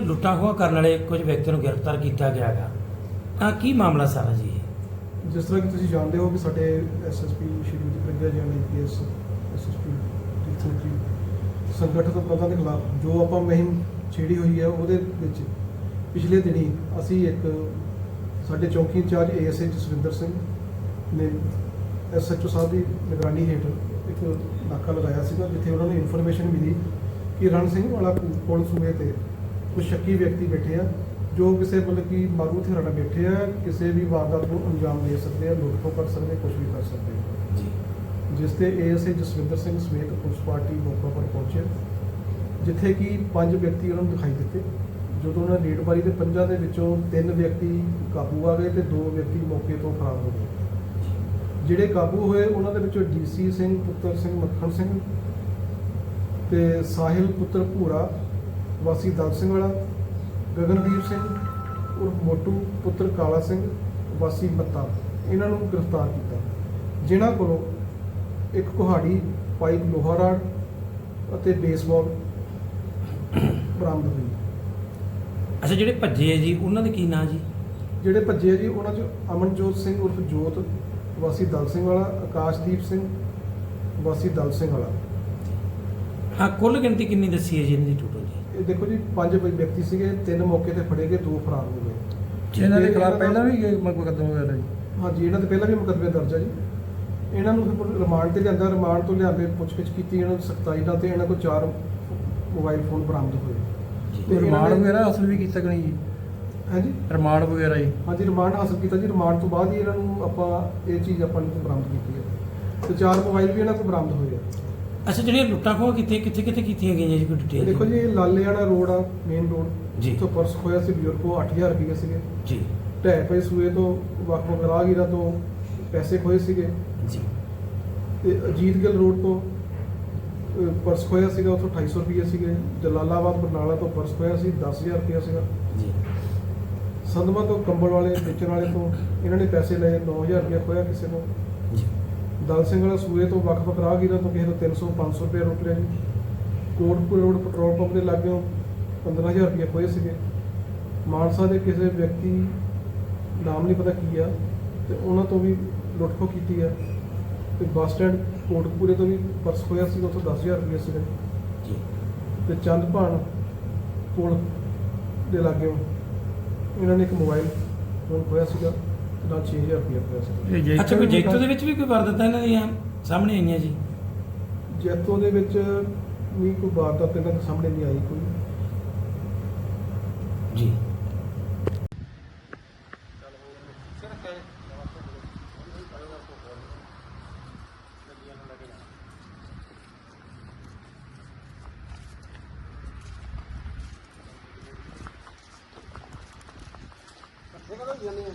ਲੁੱਟਾਂ ਖੋਹਾਂ ਕਰਨ ਵਾਲੇ ਕੁਝ ਵਿਅਕਤੀਆਂ ਨੂੰ ਗ੍ਰਿਫਤਾਰ ਕੀਤਾ ਗਿਆ ਹੈਗਾ ਤਾਂ ਕੀ ਮਾਮਲਾ ਸਾਰਾ ਜੀ ਇਹ? ਜਿਸ ਤਰ੍ਹਾਂ ਕਿ ਤੁਸੀਂ ਜਾਣਦੇ ਹੋ ਕਿ ਸਾਡੇ ਐਸਐਸਪੀ ਸ਼੍ਰੀ ਪ੍ਰਗਿਆ ਜੀ ਨੇ ਕੇਸ ਐਸਐਸਪੀ ਜੀ ਸੰਗਠਿਤ ਅਪਰਾਧਾਂ ਦੇ ਖਿਲਾਫ ਜੋ ਆਪਾਂ ਮੁਹਿੰਮ ਛੇੜੀ ਹੋਈ ਹੈ, ਉਹਦੇ ਵਿੱਚ ਪਿਛਲੇ ਦਿਨੀ ਅਸੀਂ ਇੱਕ ਸਾਡੇ ਚੌਕੀ ਇੰਚਾਰਜ ਏਐਸਏ ਜਸਵਿੰਦਰ ਸਿੰਘ ਨੇ ਐਸਐਚਓ ਸਾਹਿਬ ਦੀ ਨਿਗਰਾਨੀ ਹੇਠ ਇੱਕ ਨਾਕਾ ਲਗਾਇਆ ਸੀਗਾ, ਜਿੱਥੇ ਉਹਨਾਂ ਨੂੰ ਇਨਫੋਰਮੇਸ਼ਨ ਮਿਲੀ ਕਿ ਰਣ ਸਿੰਘ ਵਾਲਾ ਪੁਲ ਸੂਏ ਤੇ ਕੁਝ ਸ਼ੱਕੀ ਵਿਅਕਤੀ ਬੈਠੇ ਆ। ਜੋ ਕਿਸੇ ਮਤਲਬ ਕਿ ਮਾਰੂ ਹਥਿਆਰਾਂ ਬੈਠੇ ਆ ਕਿਸੇ ਵੀ ਵਾਰਦਾਤ ਨੂੰ ਅੰਜਾਮ ਦੇ ਸਕਦੇ ਆ ਲੁੱਟ ਖੋਹ ਕਰ ਸਕਦੇ ਕੁਝ ਵੀ ਕਰ ਸਕਦੇ ਆ। ਜਿਸ ਤੇ ਏਐਸਏ ਜਸਵਿੰਦਰ ਸਿੰਘ ਸਮੇਤ ਪੁਲਿਸ ਪਾਰਟੀ ਮੌਕੇ ਪਰ ਪਹੁੰਚੇ ਜਿੱਥੇ ਕਿ ਪੰਜ ਵਿਅਕਤੀ ਉਹਨਾਂ ਨੂੰ ਦਿਖਾਈ ਦਿੱਤੇ। ਜਦੋਂ ਉਹਨਾਂ ਰੇਡ ਮਾਰੀ ਤੇ ਪੰਜਾਂ ਦੇ ਵਿੱਚੋਂ ਤਿੰਨ ਵਿਅਕਤੀ ਕਾਬੂ ਆ ਗਏ ਤੇ ਦੋ ਵਿਅਕਤੀ ਮੌਕੇ ਤੋਂ ਫਰਾਰ ਹੋ ਗਏ। ਜਿਹੜੇ ਕਾਬੂ ਹੋਏ ਉਹਨਾਂ ਦੇ ਵਿੱਚੋਂ ਡੀਸੀ ਸਿੰਘ ਪੁੱਤਰ ਸਿੰਘ ਮੱਖਣ ਸਿੰਘ ਤੇ ਸਾਹਿਲ ਪੁੱਤਰ ਭੂਰਾ ਵਾਸੀ ਦਲ ਸਿੰਘ ਵਾਲਾ ਗਗਨਦੀਪ ਸਿੰਘ ਉਰਫ ਮੋਟੂ ਪੁੱਤਰ ਕਾਲਾ ਸਿੰਘ ਵਾਸੀ ਮੱਤਾ ਇਹਨਾਂ ਨੂੰ ਗ੍ਰਿਫਤਾਰ ਕੀਤਾ। ਜਿਨ੍ਹਾਂ ਕੋਲੋਂ ਇੱਕ ਕੁਹਾੜੀ ਪਾਈਪ ਲੋਹਾ ਰਾਡ ਅਤੇ ਬੇਸਬਾਲ ਬਰਾਮਦ ਹੋਈ। ਅੱਛਾ ਜਿਹੜੇ ਭੱਜੇ ਆ ਜੀ ਉਹਨਾਂ ਦੇ ਕੀ ਨਾਂ ਜੀ? ਜਿਹੜੇ ਭੱਜੇ ਆ ਜੀ ਉਹਨਾਂ 'ਚ ਅਮਨਜੋਤ ਸਿੰਘ ਉਰਫ ਜੋਤ ਵਾਸੀ ਦਲ ਸਿੰਘ ਵਾਲਾ ਆਕਾਸ਼ਦੀਪ ਸਿੰਘ ਵਾਸੀ ਦਲ ਸਿੰਘ ਵਾਲਾ। ਹਾਂ ਕੁੱਲ ਗਿਣਤੀ ਕਿੰਨੀ ਦੱਸੀ ਹੈ ਜੀ ਇਹਨਾਂ ਦੀ ਟੋਟਲ ਇਹ ਦੇਖੋ ਜੀ ਪੰਜ ਵਿਅਕਤੀ ਸੀਗੇ ਤਿੰਨ ਮੌਕੇ ਤੇ ਫੜੇ ਗਏ ਦੋ ਫਰਾਰ ਹੋ ਗਏ। ਇਹਨਾਂ ਦੇ ਇਹ- ਖਿਲਾਫ ਪਹਿਲਾਂ ਵੀ ਮੁਕੱਦਮਾ ਹੋਇਆ ਜੀ ਹਾਂਜੀ ਇਹਨਾਂ ਦੇ ਪਹਿਲਾਂ ਵੀ ਮੁਕੱਦਮੇ ਦਰਜ ਆ ਜੀ। ਇਹਨਾਂ ਨੂੰ ਫਿਰ ਰਿਮਾਂਡ ਤੇ ਲਿਆਂਦਾ ਰਿਮਾਂਡ ਤੋਂ ਲਿਆਂਦੇ ਪੁੱਛਗਿੱਛ ਕੀਤੀ ਇਹਨਾਂ ਨੂੰ ਸਖਤਾਈ ਨਾਲ ਤੇ ਇਹਨਾਂ ਕੋਲ ਚਾਰ ਮੋਬਾਈਲ ਫੋਨ ਬਰਾਮਦ ਹੋਏ। ਤੇ ਰਿਮਾਂਡ ਵਗੈਰਾ ਹਾਸਲ ਵੀ ਕੀਤਾ ਕਿ ਨਹੀਂ ਜੀ? ਹਾਂਜੀ? ਰਿਮਾਂਡ ਵਗੈਰਾ ਜੀ? ਹਾਂਜੀ ਰਿਮਾਂਡ ਹਾਸਲ ਕੀਤਾ ਜੀ। ਰਿਮਾਂਡ ਤੋਂ ਬਾਅਦ ਹੀ ਇਹਨਾਂ ਨੂੰ ਆਪਾਂ ਇਹ ਚੀਜ਼ ਆਪਾਂ ਨੇ ਬਰਾਮਦ ਕੀਤੀ ਹੈ। ਤੇ ਚਾਰ ਮੋਬਾਈਲ ਵੀ ਇਹਨਾਂ ਕੋਲ ਬਰਾਮਦ ਹੋਏ ਆ। ਅੱਛਾ ਜਿਹੜੀਆਂ ਲੁੱਟਾਂ ਖੋਹਾਂ ਕੀਤੀਆਂ ਕਿੱਥੇ ਕਿੱਥੇ ਕੀਤੀਆਂ ਗਈਆਂ ਜੀ ਕੋਈ ਡਿਟੇਲ ਦੇਖੋ ਜੀ ਇਹ ਲਾਲੇਆਣਾ ਰੋਡ ਆ ਮੇਨ ਰੋਡ ਜੀ। ਉੱਥੋਂ ਪਰਸ ਖੋਇਆ ਸੀ ਬਜ਼ੁਰਗ ਕੋ 8000 ਰੁਪਏ ਸੀਗੇ। ਜੀ। ਢਹਿ ਪਏ ਸੂਏ ਤੋਂ ਵੱਖ ਵੱਖ ਰਾਹਗੀਰਾਂ ਤੋਂ ਪੈਸੇ ਖੋਏ ਸੀਗੇ। ਜੀ। ਤੇ ਅਜੀਤ ਗਿੱਲ ਰੋਡ ਤੋਂ ਪਰਸ ਖੋਇਆ ਸੀਗਾ ਉੱਥੋਂ 250 ਰੁਪਏ ਸੀਗੇ। ਜਲਾਲਾਬਾਦ ਬਰਨਾਲਾ ਤੋਂ ਪਰਸ ਖੋਇਆ ਸੀ 10000 ਰੁਪਏ ਸੀਗਾ। ਜੀ। ਸੰਧਮਾ ਤੋਂ ਕੰਬਲ ਵਾਲੇ ਵੇਚਣ ਵਾਲੇ ਤੋਂ ਇਹਨਾਂ ਨੇ ਪੈਸੇ ਲਏ 9000 ਰੁਪਏ ਖੋਇਆ ਕਿਸੇ ਤੋਂ ਜੀ। ਦਲ ਸਿੰਘ ਵਾਲਾ ਸੂਏ ਤੋਂ ਵੱਖ ਵੱਖ ਰਾਹਗੀਰਾਂ ਤੋਂ ਕਿਸੇ ਤੋਂ 300 500 ਰੁਪਏ ਲੁੱਟ ਲਿਆ ਜੀ। ਕੋਟਪੁਰ ਰੋਡ ਪੈਟਰੋਲ ਪੰਪ ਦੇ ਲਾਗਿਓਂ 15000 ਰੁਪਏ ਖੋਏ ਸੀਗੇ। ਮਾਨਸਾ ਦੇ ਕਿਸੇ ਵਿਅਕਤੀ ਨਾਮ ਨਹੀਂ ਪਤਾ ਕੀ ਆ ਤੇ ਉਹਨਾਂ ਤੋਂ ਵੀ ਲੁੱਟ ਖੋਹ ਕੀਤੀ ਆ। ਤੇ ਬੱਸ ਸਟੈਂਡ ਕੋਟਕਪੂਰੇ ਤੋਂ ਵੀ ਪਰਸ ਖੋਇਆ ਸੀਗਾ ਉੱਥੋਂ 10000 ਰੁਪਏ ਸੀਗੇ। ਜੀ। ਤੇ ਚੰਦਪਾਣ ਪੁਲ ਦੇ ਲਾਗਿਓਂ ਇਹਨਾਂ ਨੇ ਇੱਕ ਮੋਬਾਈਲ ਫੋਨ ਖੋਇਆ ਸੀਗਾ। ਨਾਲ 6000 ਰੁਪਏ ਸੀਗਾ ਇਹ ਜੈਤੋ ਅੱਛਾ ਕੋਈ ਜੈਤੋ ਦੇ ਵਿੱਚ ਵੀ ਕੋਈ ਵਾਰਦਾਤਾਂ ਇਹਨਾਂ ਦੀਆਂ? ਸਾਹਮਣੇ ਆਈਆਂ ਜੀ। ਜੈਤੋ ਦੇ ਵਿੱਚ ਵੀ ਕੋਈ ਵਾਰਦਾਤ ਇਹਨਾਂ ਦੇ ਸਾਹਮਣੇ ਨਹੀਂ ਆਈ ਕੋਈ। ਜੀ। ਜਾਂਦੇ ਆ